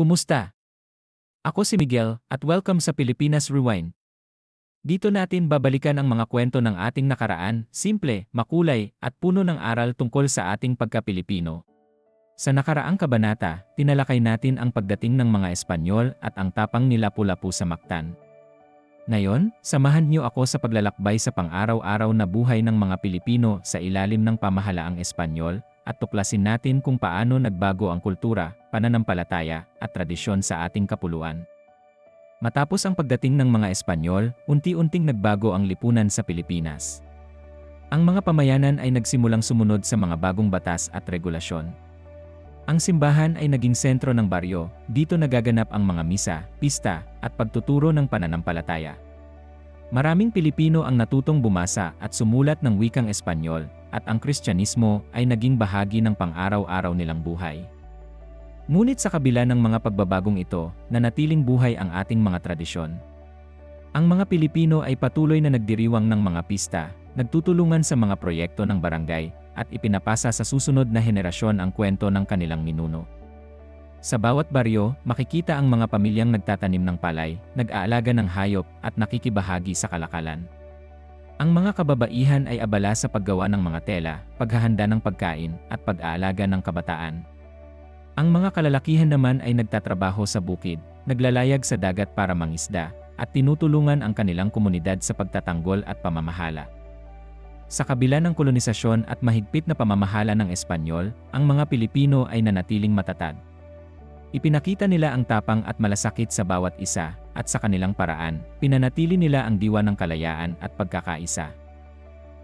Kumusta? Ako si Miguel at welcome sa Pilipinas Rewind. Dito natin babalikan ang mga kwento ng ating nakaraan, simple, makulay, at puno ng aral tungkol sa ating pagka-Pilipino. Sa nakaraang kabanata, tinalakay natin ang pagdating ng mga Espanyol at ang tapang nila Lapu-Lapu sa Mactan. Ngayon, samahan niyo ako sa paglalakbay sa pang-araw-araw na buhay ng mga Pilipino sa ilalim ng pamahalaang Espanyol at tuklasin natin kung paano nagbago ang kultura, pananampalataya, at tradisyon sa ating kapuluan. Matapos ang pagdating ng mga Espanyol, unti-unting nagbago ang lipunan sa Pilipinas. Ang mga pamayanan ay nagsimulang sumunod sa mga bagong batas at regulasyon. Ang simbahan ay naging sentro ng baryo, dito nagaganap ang mga misa, pista, at pagtuturo ng pananampalataya. Maraming Pilipino ang natutong bumasa at sumulat ng wikang Espanyol, at ang Kristyanismo ay naging bahagi ng pang-araw-araw nilang buhay. Ngunit sa kabila ng mga pagbabagong ito, nanatiling buhay ang ating mga tradisyon. Ang mga Pilipino ay patuloy na nagdiriwang ng mga pista, nagtutulungan sa mga proyekto ng barangay, at ipinapasa sa susunod na henerasyon ang kwento ng kanilang ninuno. Sa bawat baryo, makikita ang mga pamilyang nagtatanim ng palay, nag-aalaga ng hayop, at nakikibahagi sa kalakalan. Ang mga kababaihan ay abala sa paggawa ng mga tela, paghahanda ng pagkain, at pag-aalaga ng kabataan. Ang mga kalalakihan naman ay nagtatrabaho sa bukid, naglalayag sa dagat para mangisda, at tinutulungan ang kanilang komunidad sa pagtatanggol at pamamahala. Sa kabila ng kolonisasyon at mahigpit na pamamahala ng Espanyol, ang mga Pilipino ay nanatiling matatag. Ipinakita nila ang tapang at malasakit sa bawat isa, at sa kanilang paraan, pinanatili nila ang diwa ng kalayaan at pagkakaisa.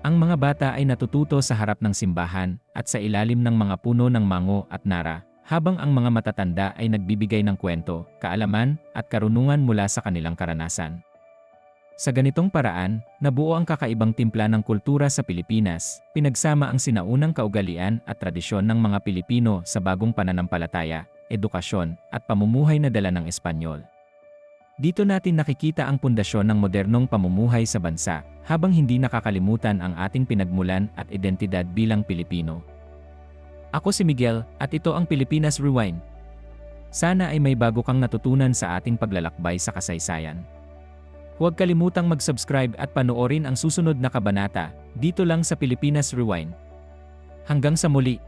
Ang mga bata ay natututo sa harap ng simbahan at sa ilalim ng mga puno ng mango at nara, habang ang mga matatanda ay nagbibigay ng kwento, kaalaman, at karunungan mula sa kanilang karanasan. Sa ganitong paraan, nabuo ang kakaibang timpla ng kultura sa Pilipinas, pinagsama ang sinaunang kaugalian at tradisyon ng mga Pilipino sa bagong pananampalataya, edukasyon, at pamumuhay na dala ng Espanyol. Dito natin nakikita ang pundasyon ng modernong pamumuhay sa bansa, habang hindi nakakalimutan ang ating pinagmulan at identidad bilang Pilipino. Ako si Miguel, at ito ang Pilipinas Rewind. Sana ay may bago kang natutunan sa ating paglalakbay sa kasaysayan. Huwag kalimutang mag-subscribe at panoorin ang susunod na kabanata, dito lang sa Pilipinas Rewind. Hanggang sa muli!